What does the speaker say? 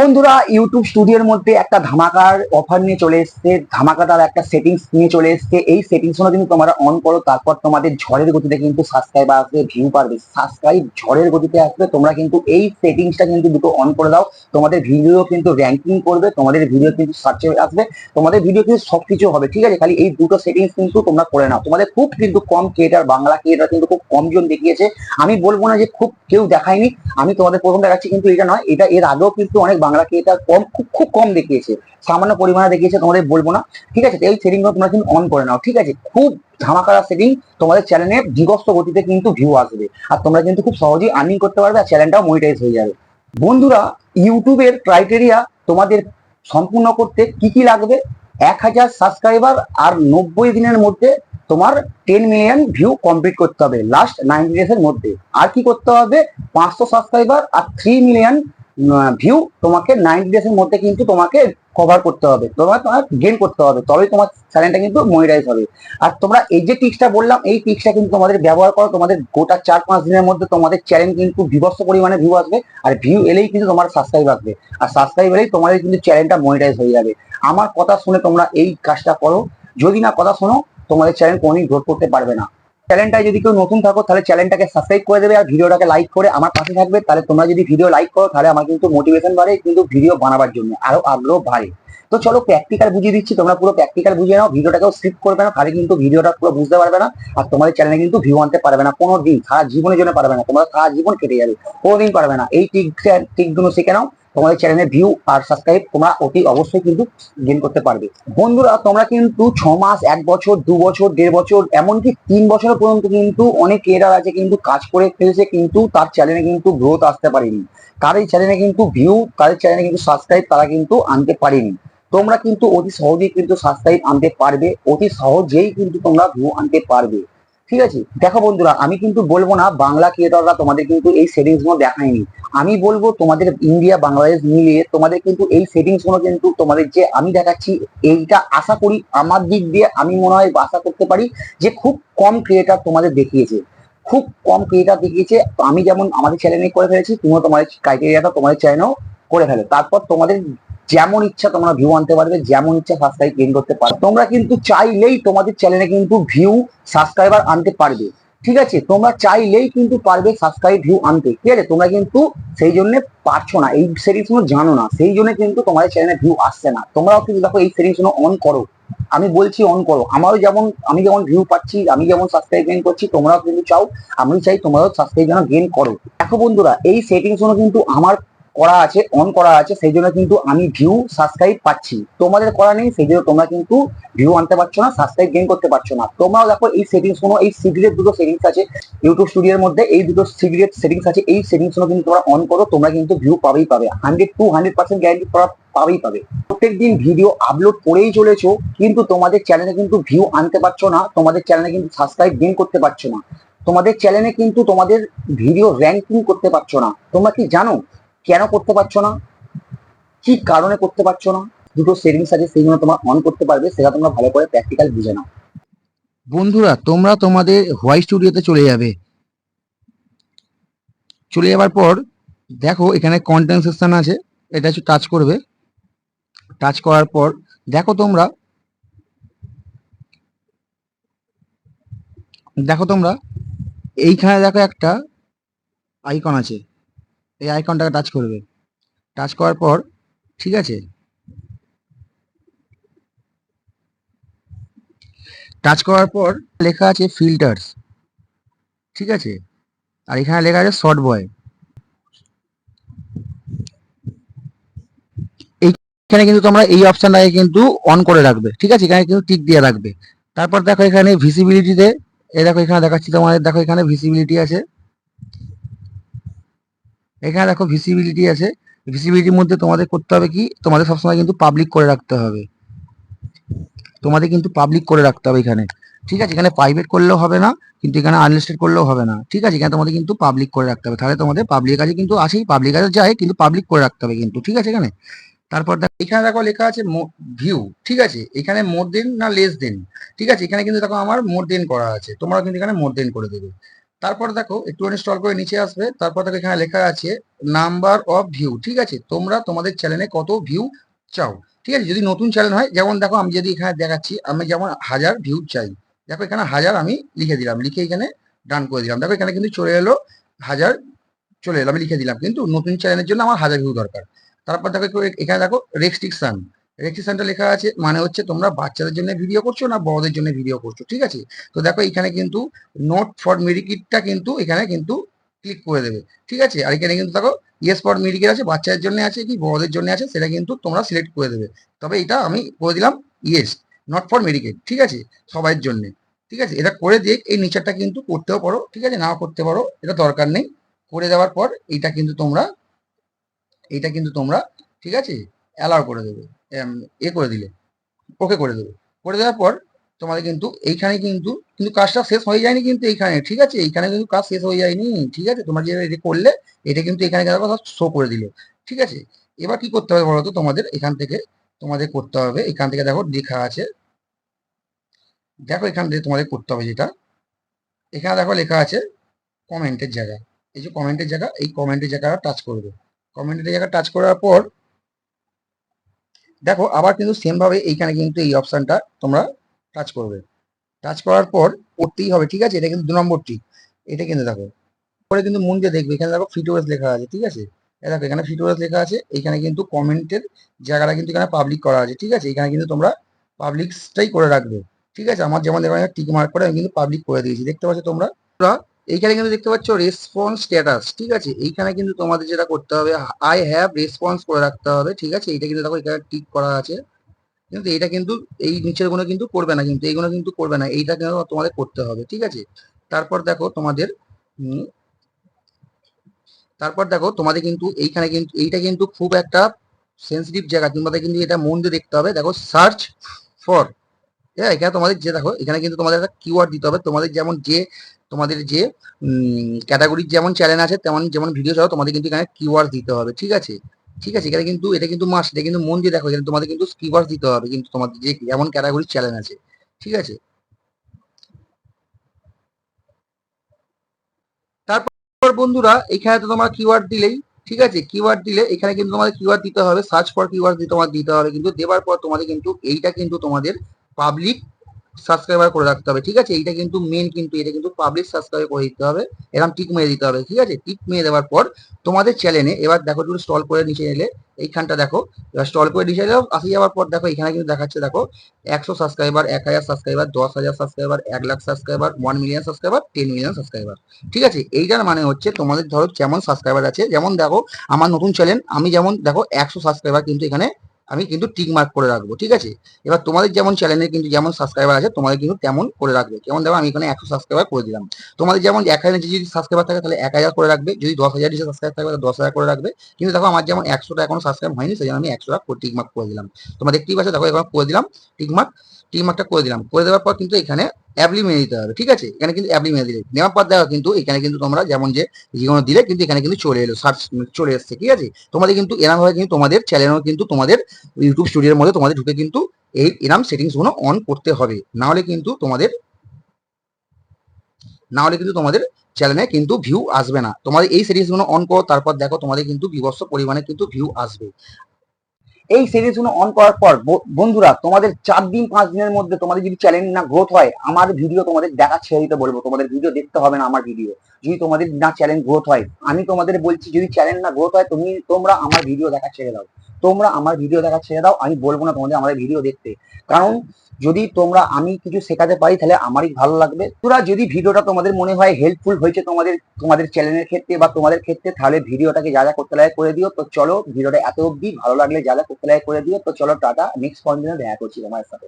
বন্ধুরা ইউটিউব স্টুডিওর মধ্যে একটা ধামাকার অফার নিয়ে চলে এসছে। ধামাকাদার একটা সেটিংস নিয়ে চলে এসছে। এই সেটিংসগুলো কিন্তু তোমরা অন করো, তারপর তোমাদের ঝড়ের গতিতে কিন্তু সাবস্ক্রাইব আসবে ভিউ পারবে। সাবস্ক্রাইব ঝড়ের গতিতে আসবে, তোমরা কিন্তু এই সেটিংসটা কিন্তু দুটো অন করে দাও। তোমাদের ভিডিও কিন্তু র্যাঙ্কিং করবে, তোমাদের ভিডিও কিন্তু সার্চে আসবে। তোমাদের ভিডিও কিন্তু সবকিছু হবে, ঠিক আছে? খালি এই দুটো সেটিংস কিন্তু তোমরা করে নাও। তোমাদের খুব কিন্তু কম ক্রিয়েটার বাংলা ক্রিয়েটার কিন্তু খুব কম জন দেখিয়েছে। আমি বলব না যে খুব কেউ দেখায়নি। আমি তোমাদের প্রথম দেখাচ্ছি, কিন্তু এটা নয়। এটা এর আগেও কিন্তু অনেক বাংলা ক্রিয়েটার কম, খুব খুব কম দেখিয়েছে। সামান্য পরিমাণে দেখিয়েছে, তোমাদের বলব না। ঠিক আছে, এই সেটিং তোমরা কিন্তু অন করে নাও, ঠিক আছে? খুব ধামাকারা সেটিং তোমাদের চ্যানেলে বিগস্ত গতিতে কিন্তু ভিউ আসবে। আর তোমরা কিন্তু খুব সহজেই আর্নিং করতে পারবে আর চ্যানেলটাও মনিটাইজ হয়ে যাবে। বন্ধুরা, ইউটিউবের ক্রাইটেরিয়া তোমাদের সম্পূর্ণ করতে কি কি লাগবে? এক হাজার সাবস্ক্রাইবার আর নব্বই দিনের মধ্যে তোমার টেন মিলিয়ন ভিউ কমপ্লিট করতে হবে লাস্ট নাইনটি ডেজ এর মধ্যে। আর কি করতে হবে? পাঁচশো সাবস্ক্রাইবার আর থ্রি মিলিয়ন ভিউ তোমাকে নাইনটি ডেজ এর মধ্যে কিন্তু তোমাকে কভার করতে হবে। তোমার তোমার গেন করতে হবে। তবেই তোমার চ্যানেলটা কিন্তু মনিটাইজ হবে। আর তোমরা এই যে টিক্সটা বললাম, এই টিক্সটা কিন্তু তোমাদের ব্যবহার করো। তোমাদের গোটা চার পাঁচ দিনের মধ্যে তোমাদের চ্যানেল কিন্তু বিভস্ত পরিমাণে ভিউ আসবে। আর ভিউ এলেই কিন্তু তোমার সাবস্ক্রাইব আসবে। আর সাবস্ক্রাইব এলেই তোমাদের কিন্তু চ্যানেলটা মনিটাইজ হয়ে যাবে। আমার কথা শুনে তোমরা এই কাজটা করো। যদি না কথা শোনো, তোমাদের চ্যানেল কোনোদিন গ্রোথ করতে পারবে না। চ্যানেলটায় যদি কেউ নতুন থাকো, তাহলে চ্যানেলটাকে সাবস্ক্রাইব করে দেবে আর ভিডিওটাকে লাইক করে আমার পাশে থাকবে। তাহলে তোমরা যদি ভিডিও লাইক করো, তাহলে আমার কিন্তু মোটিভেশন বাড়ে, কিন্তু ভিডিও বানাবার জন্য আরও আগ্রহ বাড়ে। তো চলো প্র্যাকটিক্যাল বুঝিয়ে দিচ্ছি, তোমরা পুরো প্র্যাকটিক্যাল বুঝিয়ে নাও, ভিডিওটাকেও স্কিপ করবে না তাহলে কিন্তু ভিডিওটা পুরো বুঝতে পারবে না, আর তোমাদের চ্যানেলে কিন্তু ভিউ আনতে পারবে না কোনো দিন সারা জীবনের জন্য পারবে না তোমরা সারা জীবন কেটে যাবে, কোনোদিন পারবে না। এই টিক টিকগুলো শিখে নাও তোমাদের চ্যানেলে ভিউ আর সাবস্ক্রাইব তোমরা অতি অবশ্যই কিন্তু গেন করতে পারবে। বন্ধুরা, তোমরা কিন্তু ছ মাস, এক বছর, দু বছর, দেড় বছর, এমনকি তিন বছর পর্যন্ত কিন্তু অনেক ক্রিয়েটার আছে কিন্তু কাজ করে ফেলেছে কিন্তু তার চ্যানেলে কিন্তু গ্রোথ আসতে পারেনি। তাদের চ্যানেলে কিন্তু ভিউ তাদের চ্যানেলে কিন্তু সাবস্ক্রাইব তারা কিন্তু আনতে পারেনি। তোমরা কিন্তু অতি সহজেই কিন্তু সাবস্ক্রাইব আনতে পারবে, অতি সহজেই কিন্তু তোমরা ভিউ আনতে পারবে। ঠিক আছে? দেখো বন্ধুরা, আমি কিন্তু বলব না, বাংলা ক্রিয়েটররা তোমাদের কিন্তু এই সেটিংসগুলো দেখায়নি। আমি বলব তোমাদের ইন্ডিয়া, বাংলাদেশ মিলিয়ে তোমাদের কিন্তু এই সেটিংসগুলো কিন্তু তোমাদের যে আমি দেখাচ্ছি, এইটা আশা করি আমার দিক দিয়ে আমি মনে হয় আশা করতে পারি যে খুব কম ক্রিয়েটার তোমাদের দেখিয়েছে। খুব কম ক্রিয়েটার দেখিয়েছে। আমি যেমন আমাদের চ্যানেলে করে ফেলেছি, তুমিও তোমাদের ক্রাইটেরিয়াটা তোমাদের চ্যানেলেও করে ফেলো। তারপর তোমাদের যেমন ইচ্ছা তোমরা ভিউ আনতে পারবে, যেমন ইচ্ছা সাবস্ক্রাইব গেইন করতে পারবে। তোমরা কিন্তু চাইলেই তোমাদের চ্যানেলে কিন্তু ভিউ সাবস্ক্রাইবার আনতে পারবে। ঠিক আছে? তোমরা চাইলেই কিন্তু পারবে সাবস্ক্রাইব ভিউ আনতে। ঠিক আছে? তোমরা কিন্তু সেই জন্য পারছ না। এই সেটিংসগুলো জানো না। সেই জন্য কিন্তু তোমাদের চ্যানেলে ভিউ আসছে না। তোমরাও কিন্তু দেখো এই সেটিংসগুলো অন করো। আমি বলছি অন করো। আমারও যেমন, আমি যেমন ভিউ পাচ্ছি, আমি যেমন সাবস্ক্রাইব গেইন করছি, তোমরাও কিন্তু চাও। আমি চাই তোমরাও সাবস্ক্রাইব যেন গেইন করো। দেখো বন্ধুরা, এই সেটিংসগুলো কিন্তু আমার করা আছে অন করা আছে, সেই জন্য কিন্তু আমি ভিউ সাবস্ক্রাইব পাচ্ছি। তোমাদের করা নেই, সেই জন্য তোমরা কিন্তু ভিউ আনতে পারছ না সাবস্ক্রাইব গেইন করতে পারছ না। তোমরাও দেখো এই সেটিংসগুলো এই সিগ্রেট দুটো সেটিংস আছে ইউটিউব স্টুডিওর মধ্যে, এই দুটো সিগ্রেট সেটিংস আছে, এই সেটিংসগুলো কিন্তু তোমরা অন করো, তোমরা কিন্তু ভিউ পাবেই পাবে। Hundred to hundred percent guarantee পাবেই পাবে। প্রত্যেক দিন ভিডিও আপলোড করেই চলেছো, কিন্তু তোমাদের চ্যানেলে কিন্তু ভিউ আনতে পারছ না, তোমাদের চ্যানেলে কিন্তু সাবস্ক্রাইব গেইন করতে পারছ না। তোমাদের চ্যানেলে কিন্তু তোমাদের ভিডিও র্যাঙ্কিং করতে পারছ না। তোমরা কি জানো? কেন করতে পারছ না? কি কারণে করতে পারছ না? দুটো সেটিংস আছে, সেইগুলো তোমরা অন করতে পারবে, সেটা তোমরা ভালো করে প্র্যাকটিক্যাল বুঝে নাও। বন্ধুরা, তোমরা তোমাদের হোয়াইট স্টুডিওতে চলে যাবে। চলে যাওয়ার পর, দেখো এখানে কন্টেন্ট সেকশন আছে, এটা একটু টাচ করবে। টাচ করার পর, দেখো তোমরা দেখো তোমরা, এইখানে দেখো একটা আইকন আছে। এই আইকনটাকে টাচ করবে। টাচ করার পর, ঠিক আছে? টাচ করার পর লেখা আছে ফিল্টার্স ঠিক আছে? আর এখানে লেখা আছে শর্ট বয় এইখানে কিন্তু তোমরা এই অপশনটাকে কিন্তু অন করে রাখবে। ঠিক আছে? এখানে কিন্তু টিক দিয়ে রাখবে। তারপর দেখো এখানে ভিসিবিলিটিতে এই দেখো এখানে দেখাচ্ছি তোমাদের, দেখো এখানে ভিসিবিলিটি আছে। এখানে দেখো ভিসিবিলিটি আছে। ভিসিবিলিটির মধ্যে তোমাদের করতে হবে কি? তোমাদের সবসময় কিন্তু পাবলিক করে রাখতে হবে। তোমাদের কিন্তু পাবলিক করে রাখতে হবে এখানে। ঠিক আছে? এখানে প্রাইভেট করলেও হবে না, কিন্তু এখানে আনলিস্টেড করলেও হবে না। ঠিক আছে? এখানে তোমাদের কিন্তু পাবলিক করে রাখতে হবে। তাহলে তোমাদের পাবলিক কাছে কিন্তু আসেই পাবলিক কাছে যায়, কিন্তু পাবলিক করে রাখতে হবে কিন্তু। ঠিক আছে এখানে? তারপর দেখো, এখানে দেখো লেখা আছে ভিউ ঠিক আছে? এখানে মোর দেন না লেস দেন ঠিক আছে? এখানে কিন্তু দেখো আমার মোর দেন করা আছে। তোমরা কিন্তু এখানে মোর দেন করে দেবে। তারপর দেখো, একটু ইনস্টল করে নিচে আসবে, তারপর দেখো এখানে লেখা আছে নাম্বার অফ ভিউ ঠিক আছে? তোমরা তোমাদের চ্যানেলে কত ভিউ চাও, ঠিক আছে? যদি নতুন চ্যানেল হয়, যেমন দেখো আমি যদি এখানে দেখাচ্ছি, আমি যেমন হাজার ভিউ চাই, দেখো এখানে হাজার আমি লিখে দিলাম, লিখে এখানে ডান করে দিলাম। দেখো এখানে কিন্তু চলে এলো, হাজার চলে এলো, আমি লিখে দিলাম, কিন্তু নতুন চ্যানেলের জন্য আমার হাজার ভিউ দরকার। তারপর দেখো এখানে দেখো রেস্ট্রিকশন রেস্ট্রিকশনটা লেখা আছে মানে হচ্ছে তোমরা বাচ্চাদের জন্য ভিডিও করছ না বড়দের জন্য ভিডিও করছ, ঠিক আছে? তো দেখো এখানে কিন্তু নোট ফর মেডিকিটটা কিন্তু এখানে কিন্তু ক্লিক করে দেবে, ঠিক আছে? আর এখানে কিন্তু দেখো ইয়েস ফর মেডিকেট আছে, বাচ্চাদের জন্য আছে কি, বড়দের জন্য আছে, সেটা কিন্তু তোমরা সিলেক্ট করে দেবে। তবে এটা আমি করে দিলাম ইয়েস নট ফর মেডিকেট ঠিক আছে? সবাইয়ের জন্য, ঠিক আছে? এটা করে দিয়ে এই নিচারটা কিন্তু করতেও পারো, ঠিক আছে? নাও করতে পারো, এটা দরকার নেই। করে দেওয়ার পর এইটা কিন্তু তোমরা, এইটা কিন্তু তোমরা, ঠিক আছে? অ্যালাউ করে দেবে। এ করে দিলে। ওকে করে দেবে। করে দেওয়ার পর তোমাদের কিন্তু এইখানে কিন্তু কিন্তু কাজটা শেষ হয়ে যায়নি কিন্তু এইখানে, ঠিক আছে? এইখানে কিন্তু কাজ শেষ হয়ে যায়নি, ঠিক আছে? তোমরা যে এটা করলে, এটা কিন্তু এখানে সব শো করে দিল, ঠিক আছে? এবার কি করতে হবে বলো তো তোমাদের এখান থেকে, তোমাদের করতে হবে, এখান থেকে দেখো লেখা আছে, দেখো এখান থেকে তোমাদের করতে হবে যেটা। এখানে দেখো লেখা আছে কমেন্টের জায়গা। এই যে কমেন্টের জায়গা, এই কমেন্টের জায়গাটা টাচ করবে কমেন্টের জায়গা টাচ করার পর দেখো, আবার কিন্তু সেম ভাবে এইখানে কিন্তু এই অপশনটা তোমরা টাচ করবে। টাচ করার পর করতেই হবে, ঠিক আছে? এটা কিন্তু দু নম্বর টিক এটা কিন্তু দেখো, পরে কিন্তু মন দিয়ে দেখবে। এখানে দেখো ফিটোরেস লেখা আছে, ঠিক আছে? দেখো, এখানে ফিটোরেস লেখা আছে এখানে কিন্তু কমেন্টের জায়গাটা কিন্তু এখানে পাবলিক করা আছে, ঠিক আছে? এখানে কিন্তু তোমরা পাবলিকসটাই করে রাখবে, ঠিক আছে? আমার যেমন এখানে টিক মার্ক করে আমি কিন্তু পাবলিক করে দিয়েছি। দেখতে পাচ্ছ তোমরা? এইখানে কিন্তু দেখতে পাচ্ছ রেসপন্স স্ট্যাটাস ঠিক আছে? এইখানে কিন্তু তোমাদের যেটা করতে হবে আই হ্যাভ রেসপন্স করে রাখতে হবে, ঠিক আছে? এইটা কিন্তু দেখো, এখানে টিক করা আছে। কিন্তু এটা কিন্তু, এই নিচেরগুলো কিন্তু করবে না, কিন্তু এইগুলো কিন্তু করবে না, এইটা কিন্তু তোমাদের করতে হবে, ঠিক আছে? তারপর দেখো তোমাদের তারপর দেখো তোমাদের কিন্তু এইখানে কিন্তু, এইটা কিন্তু খুব একটা সেন্সিটিভ জায়গা, তোমাদের কিন্তু এটা মন দিয়ে দেখতে হবে। দেখো সার্চ ফর হ্যাঁ এখানে তোমাদের যে দেখো, এখানে কিন্তু তোমাদের একটা কিওয়ার্ড দিতে হবে, তোমাদের যেমন যে তোমাদের যে ক্যাটাগরির যেমন চ্যানেল আছে, তেমন, যেমন ভিডিও চাও তোমাদের কিন্তু এখানে কিওয়ার্ড দিতে হবে, ঠিক আছে? ঠিক আছে, এখানে কিন্তু, এটা কিন্তু মাস এটা কিন্তু মন দিয়ে দেখো, এখানে তোমাদের কিন্তু কিওয়ার্ড দিতে হবে, কিন্তু তোমাদের যে যেমন ক্যাটাগরির চ্যানেল আছে, ঠিক আছে? তারপর বন্ধুরা, এখানে তো তোমার কিওয়ার্ড দিলেই, ঠিক আছে? কিওয়ার্ড দিলে এখানে কিন্তু তোমাদের কিওয়ার্ড দিতে হবে সার্চ ফর কিওয়ার্ড তোমার দিতে হবে, কিন্তু দেওয়ার পর তোমাদের কিন্তু, এইটা কিন্তু তোমাদের পাবলিক সাবস্ক্রাইবার করে রাখতে হবে, ঠিক আছে? এইটা কিন্তু মেন কিন্তু, এটা কিন্তু পাবলিক সাবস্ক্রাইব করে দিতে হবে, এরকম টিক মেরে দিতে হবে, ঠিক আছে? টিক মেরে দেওয়ার পর তোমাদের চ্যানেলে এবার দেখো একটু স্টল করে নিচে এলে, এইখানটা দেখো, এবার স্টল করে নিচে এলে আসে যাওয়ার পর দেখো, এখানে কিন্তু দেখাচ্ছে দেখো, একশো সাবস্ক্রাইবার এক হাজার সাবস্ক্রাইবার দশ হাজার সাবস্ক্রাইবার এক lakh subscriber one million subscriber ten million subscriber ঠিক আছে? এইটার মানে হচ্ছে তোমাদের ধরো যেমন সাবস্ক্রাইবার আছে, যেমন দেখো, আমার নতুন চ্যানেল আমি যেমন দেখো একশো সাবস্ক্রাইবার কিন্তু এখানে আমি কিন্তু টিক মার্ক করে রাখব, ঠিক আছে? এবার তোমাদের যেমন চ্যানেলে কিন্তু যেমন সাবস্ক্রাইবার আছে, তোমাদের কিন্তু তেমন করে রাখবে। কেমন দেখো, আমি এখানে একশো সাবস্ক্রাইবার করে দিলাম। তোমাদের যেমন এক হাজার যদি সাবস্ক্রাইবার থাকে, তাহলে এক হাজার করে রাখবে। যদি দশ হাজার নিচে সাবস্ক্রাইব থাকবে তাহলে দশ হাজার করে রাখবে। কিন্তু দেখো, আমার যেমন একশোটা এখনও সাবস্ক্রাইব হয়নি, সেই জন্য আমি একশোটা টিক মার্ক করে দিলাম। তোমাদের দেখতেই আছে দেখো এখন করে দিলাম টিক মার্ক টিক মার্কটা করে দিলাম। করে দেওয়ার পর কিন্তু এখানে অ্যাপলি মেনে দিতে হবে, ঠিক আছে? এখানে কিন্তু অ্যাপলি মেনে দিলে। নেওয়ার পর দেখো কিন্তু এখানে কিন্তু তোমরা যেমন যে যেগুলো দিলে, কিন্তু এখানে কিন্তু চলে এলো সার্চ চলে এসছে, ঠিক আছে? তোমাদের কিন্তু এরকম ভাবে কিন্তু তোমাদের চ্যানেলও কিন্তু তোমাদের ইউটিউব স্টুডিওর মধ্যে তোমাদের ঢুকে কিন্তু এই এরম সেটিংসগুলো অন করতে হবে। না হলে কিন্তু তোমাদের, না হলে কিন্তু তোমাদের চ্যানেলে কিন্তু ভিউ আসবে না। তোমাদের এই সেটিংসগুলো অন করো, তারপর দেখো তোমাদের কিন্তু বিভৎস পরিমাণে কিন্তু ভিউ আসবে। এই সিরিজগুলো অন করার পর বন্ধুরা, তোমাদের চার দিন, পাঁচ দিনের মধ্যে তোমাদের যদি চ্যানেল না গ্রোথ হয়, আমার ভিডিও তোমাদের দেখা ছেড়ে দিতে বলব। তোমাদের ভিডিও দেখতে হবে না আমার ভিডিও যদি তোমাদের না চ্যানেল গ্রোথ হয়, আমি তোমাদের বলছি, যদি চ্যানেল না গ্রোথ হয়, তুমি, তোমরা আমার ভিডিও দেখা ছেড়ে দাও। তোমরা আমার ভিডিও দেখা ছেড়ে দাও, আমি বলব না তোমাদের আমাদের ভিডিও দেখতে। কারণ, যদি তোমরা আমি কিছু শেখাতে পারি, তাহলে আমারই ভালো লাগবে। তোরা যদি ভিডিওটা তোমাদের মনে হয় হেল্পফুল হয়েছে তোমাদের তোমাদের চ্যানেলের ক্ষেত্রে বা তোমাদের ক্ষেত্রে, তাহলে ভিডিওটাকে যা যা করতে লাগে করে দিও। তো চলো ভিডিওটা এত অব্দি ভালো লাগলে যা যা লাগে করে দিও তো চলো টাটা নেক্সট কন্টেন্টে দেখা করছি তোমার সাথে।